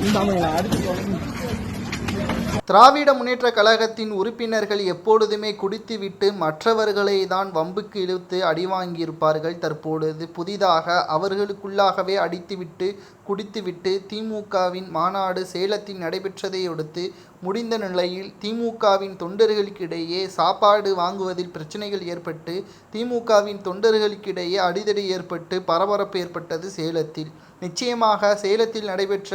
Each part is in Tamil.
இந்த அடுத்து திராவிட முன்னேற்ற கழகத்தின் உறுப்பினர்கள் எப்பொழுதுமே குடித்துவிட்டு மற்றவர்களை தான் வம்புக்கு இழுத்து அடிவாங்கியிருப்பார்கள் தற்பொழுது புதிதாக அவர்களுக்குள்ளாகவே அடித்துவிட்டு குடித்துவிட்டு திமுகவின் மாநாடு சேலத்தில் நடைபெற்றதையடுத்து முடிந்த நிலையில் திமுகவின் தொண்டர்களுக்கிடையே சாப்பாடு வாங்குவதில் பிரச்சனைகள் ஏற்பட்டு திமுகவின் தொண்டர்களுக்கிடையே அடிதடி ஏற்பட்டு பரபரப்பு ஏற்பட்டது சேலத்தில். நிச்சயமாக சேலத்தில் நடைபெற்ற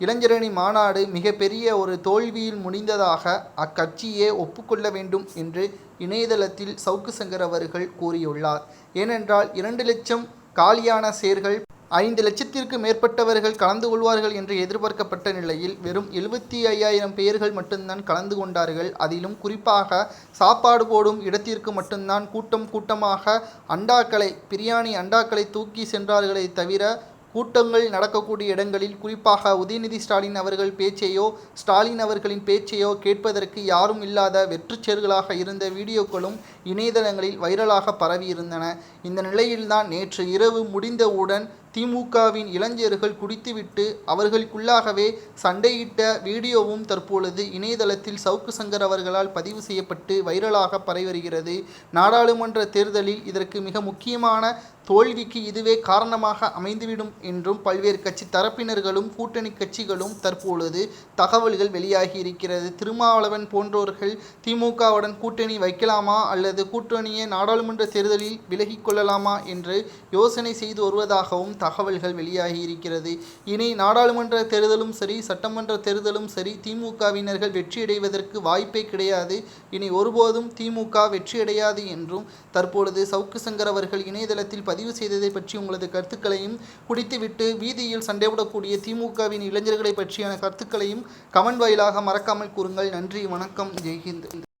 இளைஞரணி மாநாடு மிகப்பெரிய ஒரு தோல்வியில் முடிந்ததாக அக்கட்சியே ஒப்புக்கொள்ள வேண்டும் என்று இணையதளத்தில் சவுக்கு சங்கர் அவர்கள் கூறியுள்ளார். ஏனென்றால் இரண்டு லட்சம் காலியான சேர்கள் ஐந்து லட்சத்திற்கு மேற்பட்டவர்கள் கலந்து கொள்வார்கள் என்று எதிர்பார்க்கப்பட்ட நிலையில் வெறும் எழுபத்தி ஐயாயிரம் பேர்கள் மட்டும்தான் கலந்து கொண்டார்கள். அதிலும் குறிப்பாக சாப்பாடு போடும் இடத்திற்கு மட்டும்தான் கூட்டம் கூட்டமாக அண்டாக்களை பிரியாணி அண்டாக்களை தூக்கி சென்றார்களே தவிர கூட்டங்கள் நடக்கக்கூடிய இடங்களில் குறிப்பாக உதயநிதி ஸ்டாலின் அவர்கள் பேச்சையோ ஸ்டாலின் அவர்களின் பேச்சையோ கேட்பதற்கு யாரும் இல்லாத வெற்றுச்சேர்களாக இருந்த வீடியோக்களும் இணையதளங்களில் வைரலாக பரவியிருந்தன. இந்த நிலையில்தான் நேற்று இரவு முடிந்தவுடன் திமுகவின் இளைஞர்கள் குடித்துவிட்டு அவர்களுக்குள்ளாகவே சண்டையிட்ட வீடியோவும் தற்பொழுது இணையதளத்தில் சவுக்கு சங்கர் அவர்களால் பதிவு செய்யப்பட்டு வைரலாக பரவி வருகிறது நாடாளுமன்ற தேர்தலில் இதற்கு மிக முக்கியமான தோல்விக்கு இதுவே காரணமாக அமைந்துவிடும் என்றும் பல்வேறு கட்சி தரப்பினர்களும் கூட்டணி கட்சிகளும் தற்பொழுது தகவல்கள் வெளியாகி இருக்கிறது திருமாவளவன் போன்றோர்கள் திமுகவுடன் கூட்டணி வைக்கலாமா அல்லது கூட்டணியை நாடாளுமன்ற தேர்தலில் விலகிக் கொள்ளலாமா என்று யோசனை செய்து வருவதாகவும் தகவல்கள் வெளியாகி இருக்கிறது. இனி நாடாளுமன்ற தேர்தலும் சரி சட்டமன்ற தேர்தலும் சரி திமுகவினர்கள் வெற்றியடைவதற்கு வாய்ப்பே கிடையாது. இனி ஒருபோதும் திமுக வெற்றியடையாது என்றும் தற்பொழுது சவுக்கு சங்கர் அவர்கள் இணையதளத்தில் பதிவு செய்ததை பற்றி உங்களது கருத்துக்களையும் குடித்துவிட்டு வீதியில் சண்டையிடக்கூடிய திமுகவின் இளைஞர்களை பற்றியான கருத்துக்களையும் கமெண்ட் வாயிலாக மறக்காமல் கூறுங்கள். நன்றி வணக்கம் ஜெய்ஹிந்த்.